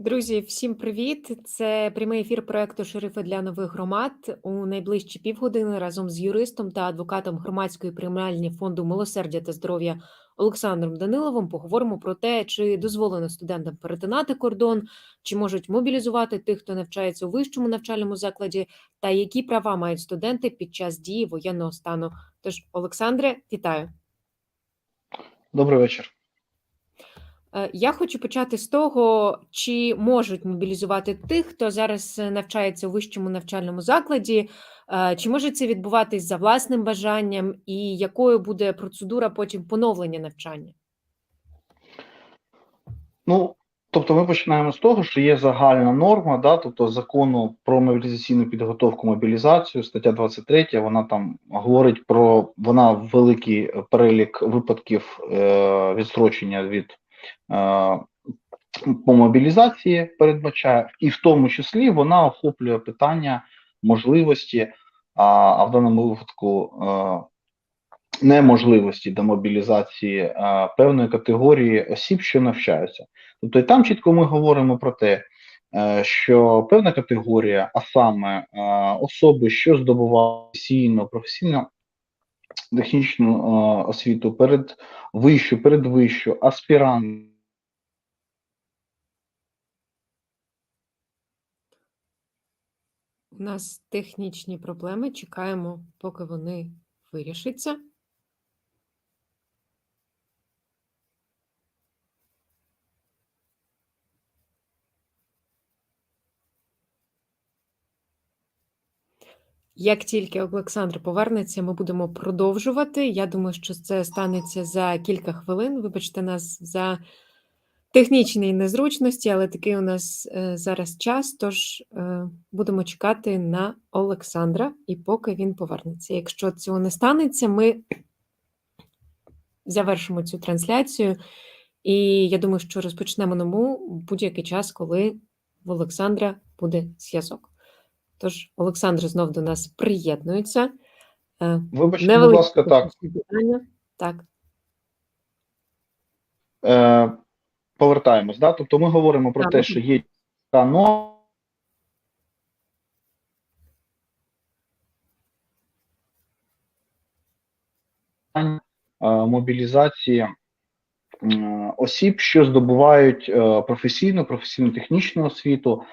Друзі, всім привіт! Це прямий ефір проекту Шерифи для нових громад. У найближчі півгодини разом з юристом та адвокатом громадської приймальні фонду милосердя та здоров'я Олександром Даниловим поговоримо про те, чи дозволено студентам перетинати кордон, чи можуть мобілізувати тих, хто навчається у вищому навчальному закладі, та які права мають студенти під час дії воєнного стану. Тож, Олександре, вітаю. Добрий вечір. Е, Я хочу почати з того, чи можуть мобілізувати тих, хто зараз е, навчається у вищому навчальному закладі, е, чи може це відбуватись за власним бажанням, і якою буде процедура потім поновлення навчання? Ну, тобто, ми починаємо з того, що є загальна норма, да, тобто закону про мобілізаційну підготовку мобілізацію, стаття 23, вона там говорить про вона великий перелік випадків е, відстрочення від по мобілізації передбачає, і в тому числі вона охоплює питання можливості, а, а в даному випадку е, неможливості демобілізації е, певної категорії осіб, що навчаються. Тобто, і там чітко ми говоримо про те, е, що певна категорія, а саме е, особи, що здобувають професійно, професійно технічну е, освіту перед вищу, передвищу, аспірант. У нас технічні проблеми. Чекаємо, поки вони вирішаться. Як тільки Олександр повернеться, ми будемо продовжувати. Я думаю, що це станеться за кілька хвилин. Вибачте нас за технічні незручності, але такий у нас е, зараз час. Тож е, будемо чекати на Олександра, і поки він повернеться. Якщо цього не станеться, ми завершимо цю трансляцію. І я думаю, що розпочнемо нову будь-який час, коли в Олександра буде зв'язок. Тож Олександр знов до нас приєднується. Е, Вибачте, будь ласка, так. питання. Так. Е, повертаємось. Да? Тобто ми говоримо про Так. те, що є та норма, е, мобілізації осіб, що здобувають е, професійну, професійно-технічну освіту, е,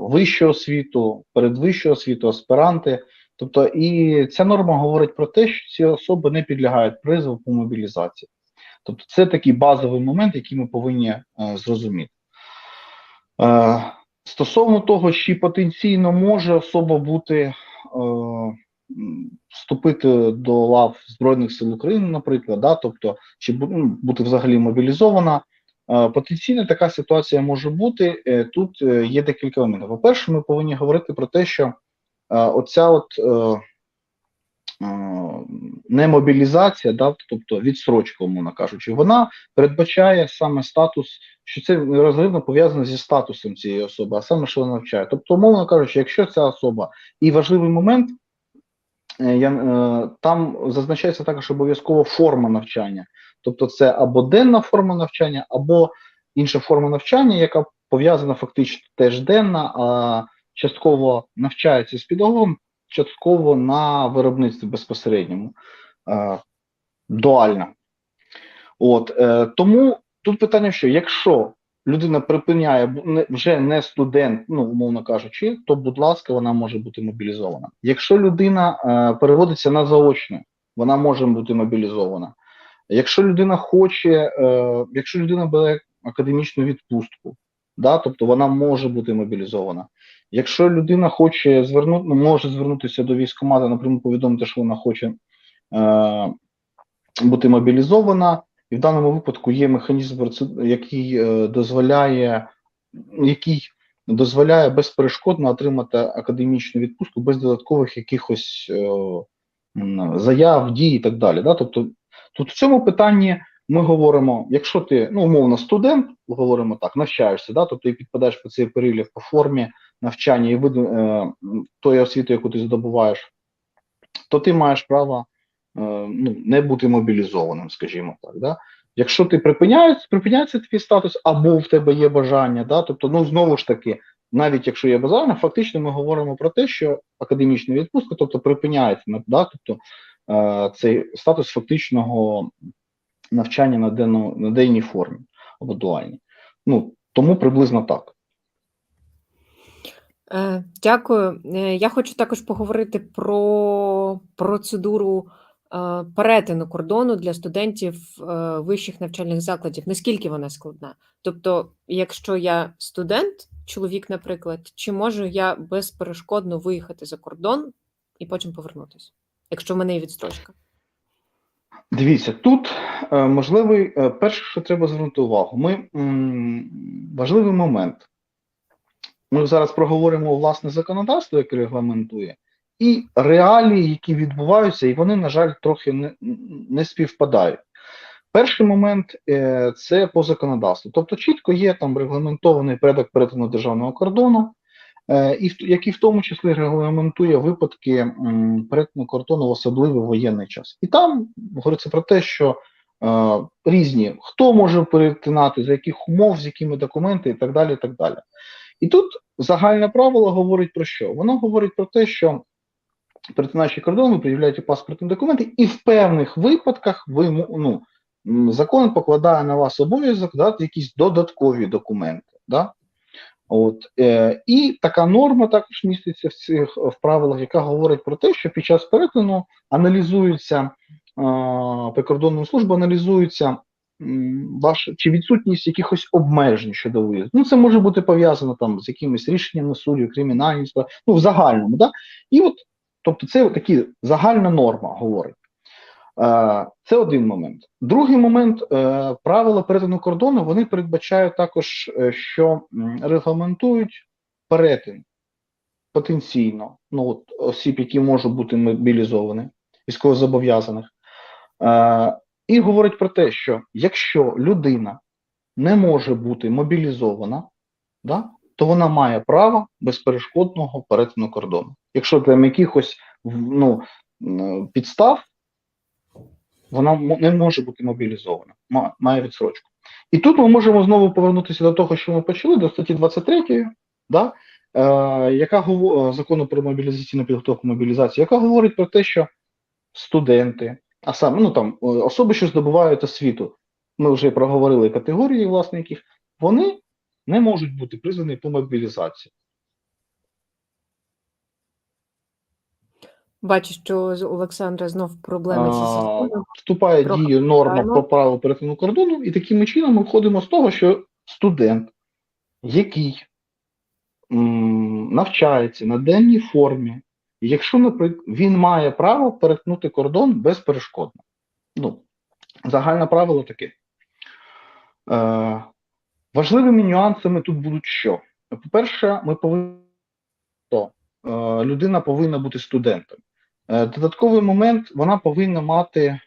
вищу освіту, передвищу освіту, аспіранти. Тобто, і ця норма говорить про те, що ці особи не підлягають призову по мобілізації. Тобто, це такий базовий момент, який ми повинні е, зрозуміти. Е, стосовно того, чи потенційно може особа бути е, вступити до лав Збройних сил України, наприклад, да, тобто, чи ну, бути взагалі мобілізована. Потенційно така ситуація може бути. Е, Тут е, є декілька моментів. По-перше, ми повинні говорити про те, що оця от е, немобілізація, да, тобто відстрочка, умовно кажучи, вона передбачає саме статус, що це розривно пов'язано зі статусом цієї особи, а саме що вона навчає. Тобто, умовно кажучи, якщо ця особа і важливий момент, я, там зазначається також обов'язково форма навчання. Тобто, це або денна форма навчання, або інша форма навчання, яка пов'язана фактично теж денна, а частково навчається з педагогом, частково на виробництві безпосередньому. Е, дуальна. От, е, тому тут питання, що якщо людина припиняє вже не студент, ну умовно кажучи, то, будь ласка, вона може бути мобілізована. Якщо людина е, переводиться на заочне, вона може бути мобілізована. Якщо людина хоче, е, якщо людина бере академічну відпустку, да, тобто вона може бути мобілізована. Якщо людина хоче звернути, ну, може звернутися до військкомату, напряму повідомити, що вона хоче е, бути мобілізована, і в даному випадку є механізм, який е, дозволяє, який дозволяє безперешкодно отримати академічну відпустку без додаткових якихось е, заяв, дій і так далі. Да? Тобто, тут в цьому питанні ми говоримо, якщо ти ну, умовно студент, говоримо так, навчаєшся, да? тобто і підпадаєш по цей перелік по формі навчання і виду е, тої освіти, яку ти здобуваєш, то ти маєш право е, ну, не бути мобілізованим, скажімо так. Да? Якщо ти припиняєш, припиняється твій статус, або в тебе є бажання, да, тобто, ну знову ж таки, навіть якщо є бажання, фактично ми говоримо про те, що академічна відпустка, тобто припиняється да, тобто, цей статус фактичного навчання на денну, на денній формі або дуальній. Ну, тому приблизно так. Е, Дякую. Е, Я хочу також поговорити про процедуру е, перетину кордону для студентів е, вищих навчальних закладів. Наскільки вона складна? Тобто, якщо я студент, чоловік, наприклад, чи можу я безперешкодно виїхати за кордон і потім повернутися, якщо в мене є відстрочка? Дивіться, тут е, можливий, е, перше, що треба звернути увагу, ми важливий момент. Ми зараз проговоримо власне законодавство, яке регламентує, і реалії, які відбуваються, і вони, на жаль, трохи не, не співпадають. Перший момент е, це по законодавству. Тобто, чітко є там регламентований порядок перетину державного кордону, і в, який в тому числі регламентує випадки перетину кордону в особливий воєнний час. І там говориться про те, що е, різні хто може перетинати, за яких умов, з якими документами і так далі. І так далі. І тут загальне правило говорить про що? Воно говорить про те, що перетинаючи кордон, ви пред'являєте паспортні документи, і в певних випадках ви ну, закон покладає на вас обов'язок дати якісь додаткові документи. Да? От, е, і така норма також міститься в цих в правилах, яка говорить про те, що під час перетину аналізується е, прикордонною службою, аналізується м, ваша чи відсутність якихось обмежень щодо виїзду. Ну, це може бути пов'язано там з якимись рішеннями суду, кримінальні справи, ну в загальному, да? І от, тобто, це такі загальна норма говорить. Е, Це один момент. Другий момент, е, правила перетину кордону вони передбачають також, е, що регламентують перетин потенційно ну, от, осіб, які можуть бути мобілізовані, військовозобов'язаних. І говорить про те, що якщо людина не може бути мобілізована, да, то вона має право безперешкодного перетину кордону. Якщо там якихось ну, підстав вона не може бути мобілізована, має відсрочку. І тут ми можемо знову повернутися до того, що ми почали, до статті 23, да, е, яка е, закону про мобілізаційну підготовку мобілізацію, яка говорить про те, що студенти, а саме ну там е, особи, що здобувають освіту, ми вже проговорили категорії, власне, яких вони не можуть бути призвані по мобілізації. Бачу, що з Олександра знов проблеми зі законом. Вступає Трохи дію норма про право перетину кордону, і таким чином ми входимо з того, що студент, який м, навчається на денній формі, якщо наприклад, він має право перетнути кордон безперешкодно. Ну, загальне правило таке. Е, важливими нюансами тут будуть що? По-перше, ми повинні е, людина повинна бути студентом. Е, додатковий момент, вона повинна мати. е,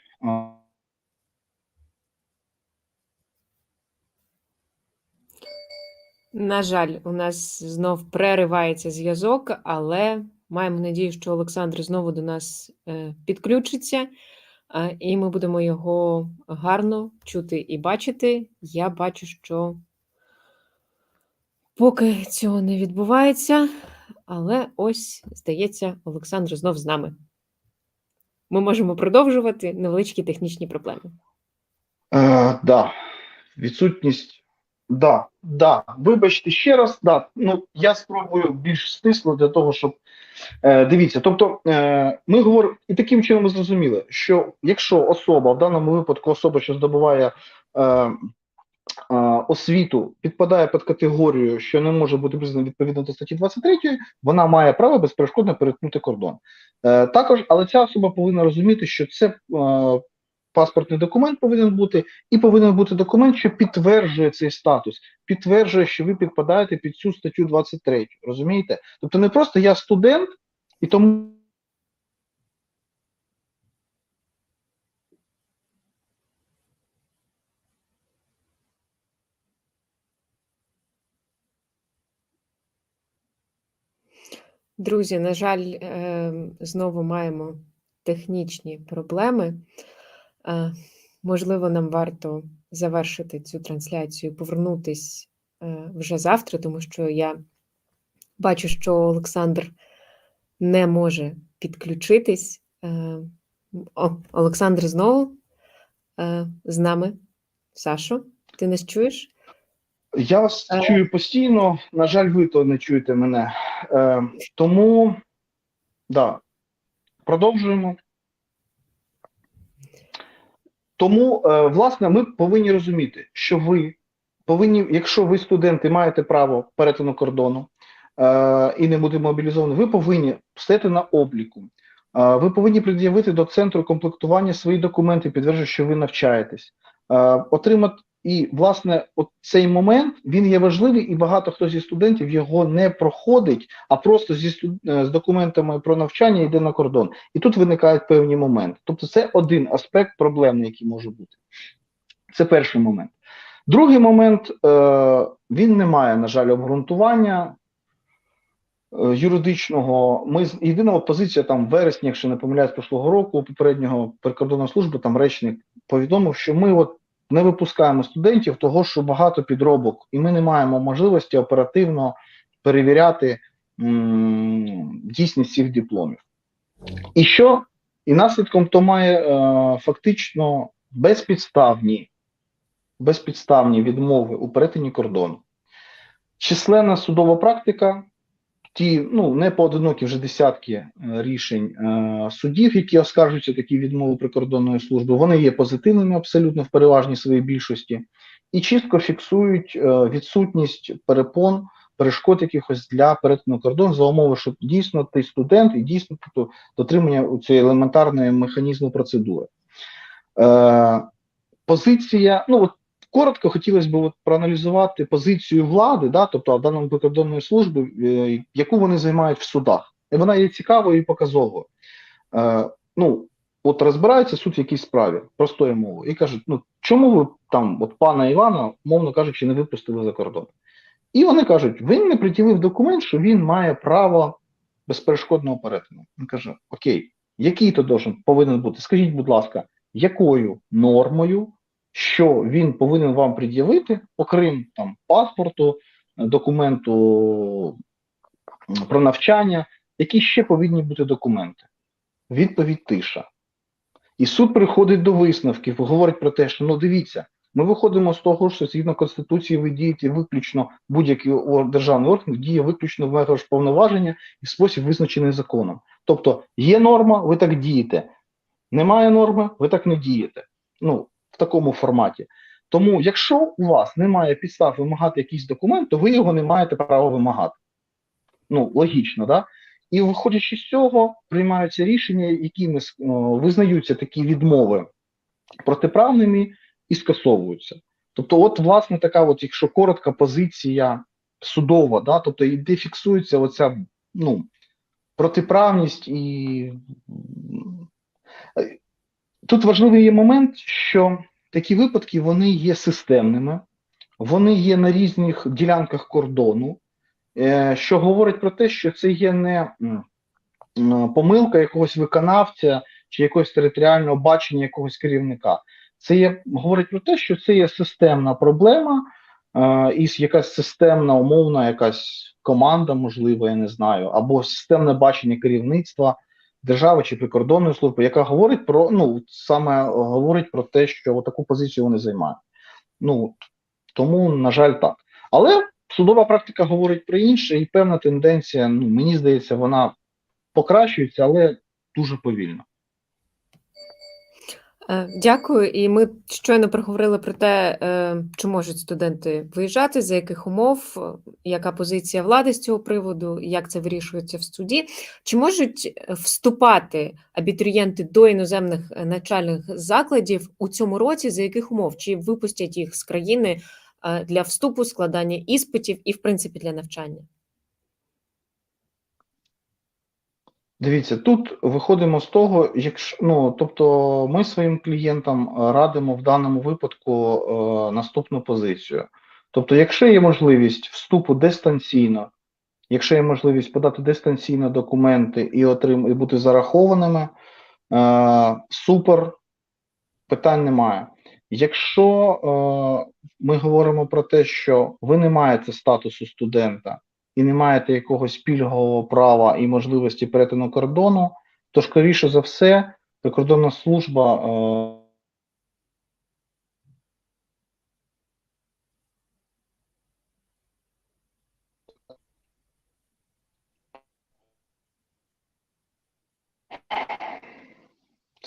На жаль, у нас знов переривається зв'язок, але маємо надію, що Олександр знову до нас е, підключиться, і ми будемо його гарно чути і бачити. Я бачу, що поки цього не відбувається, але ось, здається, Олександр знов з нами. Ми можемо продовжувати невеличкі технічні проблеми. Е, да, відсутність. Да, да. Вибачте ще раз, да. Ну, я спробую більш стисло для того, щоб. Е, дивіться, тобто, е, ми говоримо, і таким чином ми зрозуміли, що якщо особа, в даному випадку особа, що здобуває е, освіту, підпадає під категорію, що не може бути признана відповідно до статті 23, вона має право безперешкодно перетнути кордон. Е, також, але ця особа повинна розуміти, що це. Е, Паспортний документ повинен бути, і повинен бути документ, що підтверджує цей статус, підтверджує, що ви підпадаєте під цю статтю 23. Розумієте? Тобто не просто я студент, і тому. Друзі, на жаль, е, знову маємо технічні проблеми. Е, можливо, нам варто завершити цю трансляцію, повернутись е, вже завтра, тому що я бачу, що Олександр не може підключитись. Е, О, Олександр знову з нами. Сашо, ти нас чуєш? Я вас Е. чую постійно. На жаль, ви то не чуєте мене. Е, тому да, продовжуємо. Тому, е, власне, ми повинні розуміти, що ви повинні, якщо ви студенти маєте право перетину кордону е, і не бути мобілізовані, ви повинні стати на обліку. Е, ви повинні пред'явити до центру комплектування свої документи, підтверджуючи, що ви навчаєтесь. Е, отримати і власне, от цей момент він є важливий, і багато хто зі студентів його не проходить, а просто зі е, з документами про навчання йде на кордон. І тут виникають певні моменти. Тобто, це один аспект проблемний, який може бути. Це перший момент. Другий момент е, він не має, на жаль, обґрунтування е, юридичного. Ми з- єдина от позиція там в вересні, якщо не помиляюсь, прошлого року попереднього прикордонної служби, там речник повідомив, що ми от не випускаємо студентів, того що багато підробок, і ми не маємо можливості оперативно перевіряти м, дійсність цих дипломів. І що? І наслідком то має е, фактично безпідставні, безпідставні відмови у перетині кордону. Численна судова практика, ті ну не поодинокі вже десятки е, рішень е, судів, які оскаржуються такі відмови прикордонної служби, вони є позитивними абсолютно в переважній своїй більшості, і чітко фіксують е, відсутність перепон, перешкод якихось для перетину кордону за умови, що дійсно ти студент і дійсно тобто, дотримання цієї елементарної механізму процедури. Е, позиція, ну от коротко хотілося б от проаналізувати позицію влади, да, тобто в даному прикордонної служби, е, яку вони займають в судах. І вона є цікавою і показовою. Е, ну, от розбирається суд в якійсь справі, простою мовою, і кажуть: ну чому ви там, от пана Івана, мовно кажучи, не випустили за кордон? І вони кажуть: він не приділив документ, що він має право безперешкодного перетину. Він каже: Окей, який то должен повинен бути? Скажіть, будь ласка, якою нормою, що він повинен вам пред'явити, окрім там паспорту, документу про навчання, які ще повинні бути документи? Відповідь тиша. І суд приходить до висновків, говорить про те, що ну дивіться, ми виходимо з того, що згідно Конституції ви дієте виключно будь-який державний орган діє виключно в межах повноваження і в спосіб визначений законом. Тобто є норма, ви так дієте. Немає норми, ви так не дієте. Ну, в такому форматі. Тому, якщо у вас немає підстав вимагати якийсь документ, то ви його не маєте права вимагати. Ну, логічно, да? І виходячи з цього, приймаються рішення, якими визнаються такі відмови протиправними і скасовуються. Тобто, от, власне, така, от, якщо коротка позиція судова, да, тобто і де фіксується оця ну, протиправність і тут важливий момент, що такі випадки вони є системними, вони є на різних ділянках кордону, е, що говорить про те, що це є не помилка якогось виконавця чи якогось територіального бачення якогось керівника. Це є говорить про те, що це є системна проблема, е, і якась системна умовна, якась команда, можливо, я не знаю, або системне бачення керівництва держави чи прикордонної служби, яка говорить про ну саме говорить про те, що таку позицію вони займають. Ну тому, на жаль, так. Але судова практика говорить про інше, і певна тенденція, ну мені здається, вона покращується, але дуже повільно. Е, Дякую. І ми щойно проговорили про те, е, чи можуть студенти виїжджати, за яких умов, е, яка позиція влади з цього приводу, як це вирішується в суді. Чи можуть вступати абітурієнти до іноземних навчальних закладів у цьому році, за яких умов? Чи випустять їх з країни для вступу, складання іспитів і, в принципі, для навчання? Дивіться, тут виходимо з того, якщо ну тобто, ми своїм клієнтам радимо в даному випадку е, наступну позицію. Тобто, якщо є можливість вступу дистанційно, якщо є можливість подати дистанційно документи і отрим, і бути зарахованими, е, супер, питань немає. Якщо е, ми говоримо про те, що ви не маєте статусу студента і не маєте якогось пільгового права і можливості перетину кордону, то скоріше за все, прикордонна служба. Е,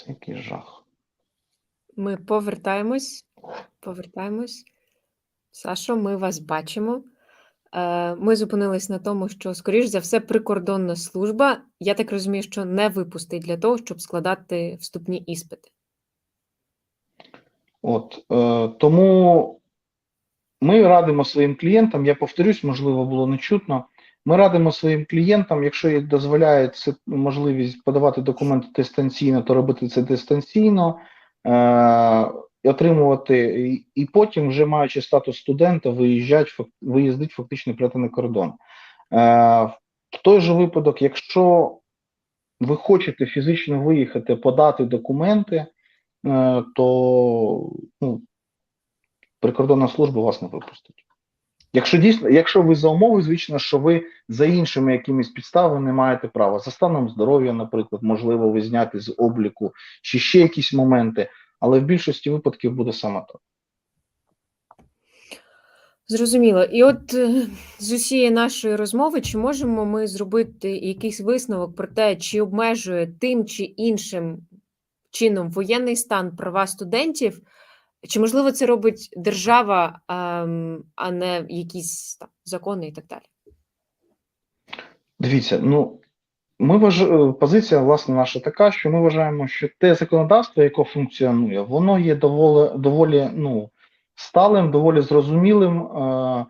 який жах. Ми повертаємось. Повертаємось. Сашо, ми вас бачимо. Е, Ми зупинились на тому, що, скоріш за все, прикордонна служба, я так розумію, що не випустить для того, щоб складати вступні іспити. От е, тому ми радимо своїм клієнтам, я повторюсь, можливо, було не чутно. Ми радимо своїм клієнтам, якщо їх дозволяє це можливість подавати документи дистанційно, то робити це дистанційно, е, отримувати, і, і потім, вже маючи статус студента, виїжджати, фак- виїздить фактично перетини кордон. Е, в той же випадок, якщо ви хочете фізично виїхати, подати документи, е, то ну, прикордонна служба вас не випустить. Якщо дійсно, якщо ви за умови, звично, що ви за іншими якимись підставами не маєте права, за станом здоров'я, наприклад, можливо, ви зняти з обліку чи ще якісь моменти, але в більшості випадків буде саме так. Зрозуміло. І от е, з усієї нашої розмови, чи можемо ми зробити якийсь висновок про те, чи обмежує тим чи іншим чином воєнний стан права студентів, чи можливо це робить держава, ем, а не якісь там закони і так далі? Дивіться, ну ми вваж... е, позиція, власне, наша така, що ми вважаємо, що те законодавство, яке функціонує, воно є доволі, доволі ну, сталим, доволі зрозумілим е-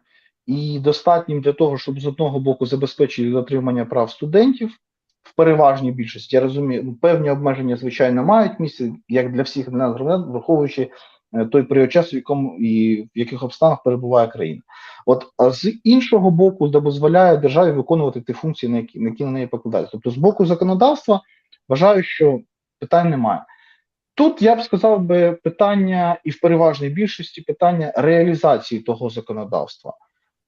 і достатнім для того, щоб з одного боку забезпечити дотримання прав студентів в переважній більшості. Я розумію, ну, певні обмеження, звичайно, мають місце, як для всіх для нас враховуючи той період часу, в якому і в яких обставинах перебуває країна. От а з іншого боку, дозволяє державі виконувати ті функції, на які, на які на неї покладаються. Тобто, з боку законодавства вважаю, що питань немає. Тут я б сказав би питання, і в переважній більшості питання реалізації того законодавства.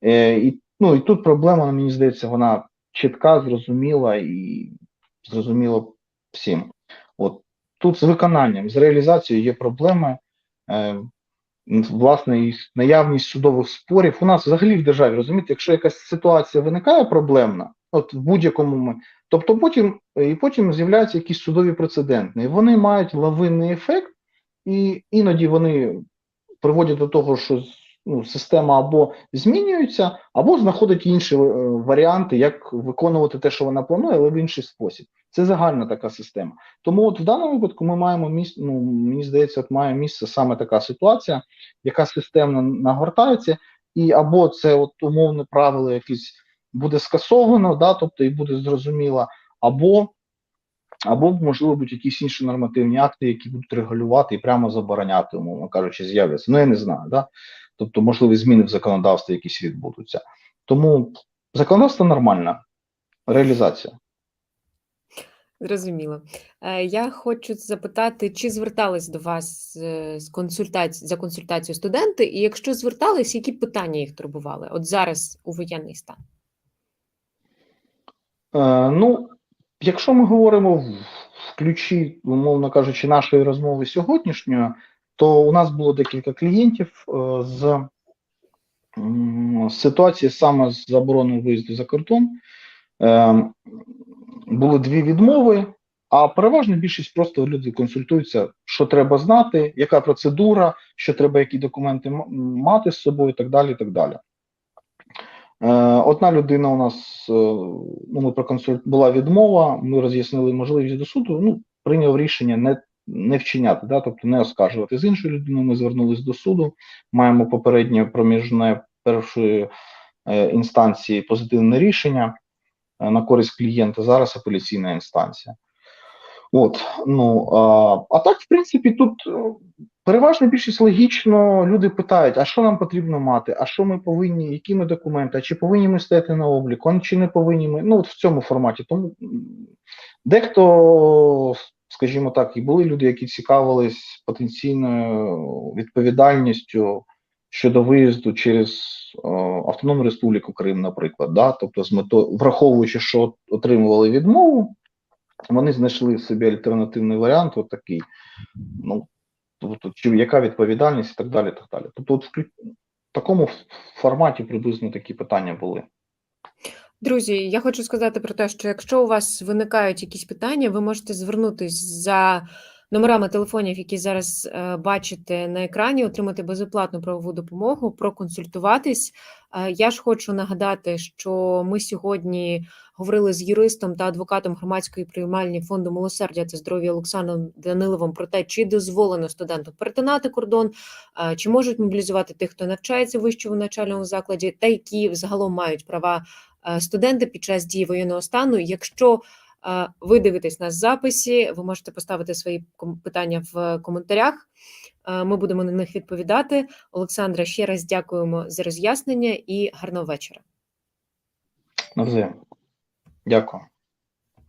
Е, і, ну, і тут проблема, мені здається, вона чітка, зрозуміла і зрозуміла всім. От тут з виконанням, з реалізацією є проблеми. Е, власне, і наявність судових спорів. У нас взагалі в державі розумієте, якщо якась ситуація виникає проблемна, от в будь-якому ми, тобто потім і потім з'являються якісь судові прецеденти. Вони мають лавинний ефект, і іноді вони приводять до того, що ну, система або змінюється, або знаходить інші е, варіанти, як виконувати те, що вона планує, але в інший спосіб. Це загальна така система. Тому от в даному випадку ми маємо місце, ну мені здається, от має місце саме така ситуація, яка системно нагортається, і або це от умовне правило якесь буде скасовано, да, тобто і буде зрозуміло, або або можливо будуть якісь інші нормативні акти, які будуть регулювати і прямо забороняти, умовно кажучи, з'являться. Ну я не знаю, да. Тобто, можливі зміни в законодавстві якісь відбудуться. Тому законодавство нормальне, реалізація. Зрозуміло. Е, Я хочу запитати, чи звертались до вас е, з консультаці... за консультацією студенти, і якщо звертались, які питання їх турбували? От зараз у воєнний стан? Е, ну, якщо ми говоримо в, ключі, умовно кажучи, нашої розмови сьогоднішньої, то у нас було декілька клієнтів з, ситуації саме з забороною виїзду за кордон. Були дві відмови, а переважна більшість просто люди консультуються, що треба знати, яка процедура, що треба, які документи мати з собою, і так далі. І так далі. Е, Одна людина у нас е, ну, ми проконсульт була відмова. Ми роз'яснили можливість до суду. Ну, прийняв рішення не, не вчиняти, да, тобто не оскаржувати з іншою людиною. Ми звернулись до суду. Маємо попереднє проміжне першої е, інстанції позитивне рішення на користь клієнта. Зараз апеляційна інстанція. От, ну а, а так, в принципі, тут е, переважна більшість логічно люди питають: а що нам потрібно мати? А що ми повинні, які ми документи? А чи повинні ми стояти на обліку? А чи не повинні ми? Ну, от в цьому форматі. Тому дехто скажімо так, і були люди, які цікавились потенційною відповідальністю щодо виїзду через е, Автономну Республіку Крим, наприклад, да? тобто з метою, враховуючи, що отримували відмову, вони знайшли собі альтернативний варіант, от такий. Ну, тобто, чи яка відповідальність і так далі. так далі. Тобто, от в такому форматі приблизно такі питання були. Друзі, я хочу сказати про те, що якщо у вас виникають якісь питання, ви можете звернутись за номерами телефонів, які зараз е, бачите на екрані, отримати безоплатну правову допомогу, проконсультуватись. Е, я ж хочу нагадати, що ми сьогодні говорили з юристом та адвокатом громадської приймальні фонду милосердя та здоров'я Олександром Даниловим про те, чи дозволено студентам перетинати кордон, е, чи можуть мобілізувати тих, хто навчається в вищому навчальному закладі, та які взагалом мають права студенти під час дії воєнного стану. Якщо ви дивитесь нас в записі, ви можете поставити свої питання в коментарях. Ми будемо на них відповідати. Олександра, ще раз дякуємо за роз'яснення і гарного вечора. Навзаєм. Дякую.